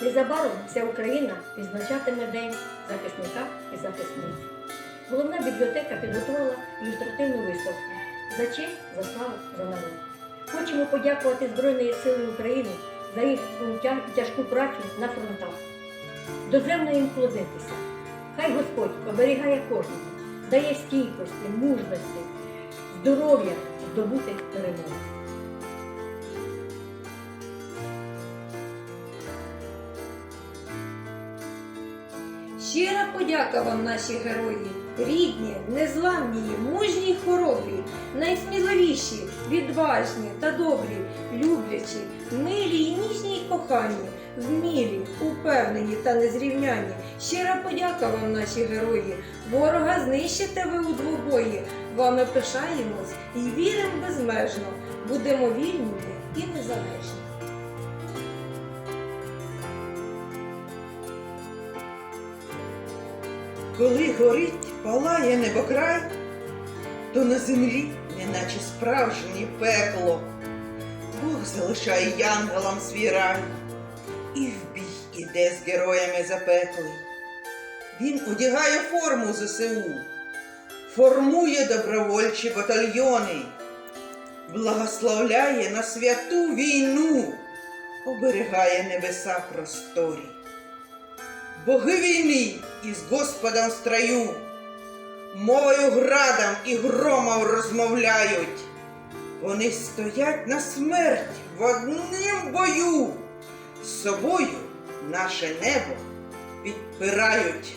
Незабаром вся Україна відзначатиме День захисника і захисниць. Головна бібліотека підготувала ілюстративну виставку за честь, за славу, за народ. Хочемо подякувати Збройної Сили України за їх тяжку працю на фронтах. Доземно їм вклонитися. Хай Господь оберігає кожного, дає стійкості, мужності, здоров'я здобути перемогу. Щира подяка вам, наші герої, рідні, незламні, мужні й хоробрі, найсміливіші, відважні та добрі, люблячі, милі й ніжні й кохані, вмілі, упевнені та незрівняні. Щира подяка вам, наші герої. Ворога знищите ви у двобої. Вами пишаємось і віримо безмежно. Будемо вільними і незалежні. Коли горить, палає небокрай, то на землі, неначе справжнє пекло, Бог залишає янголам свій рай і в бій іде з героями запеклий. Він одягає форму ЗСУ, формує добровольчі батальйони, благословляє на святу війну, оберігає небеса просторі. Боги війни із Господом в строю, мовою градом і громом розмовляють. Вони стоять на смерть в однім бою, з собою наше небо підпирають.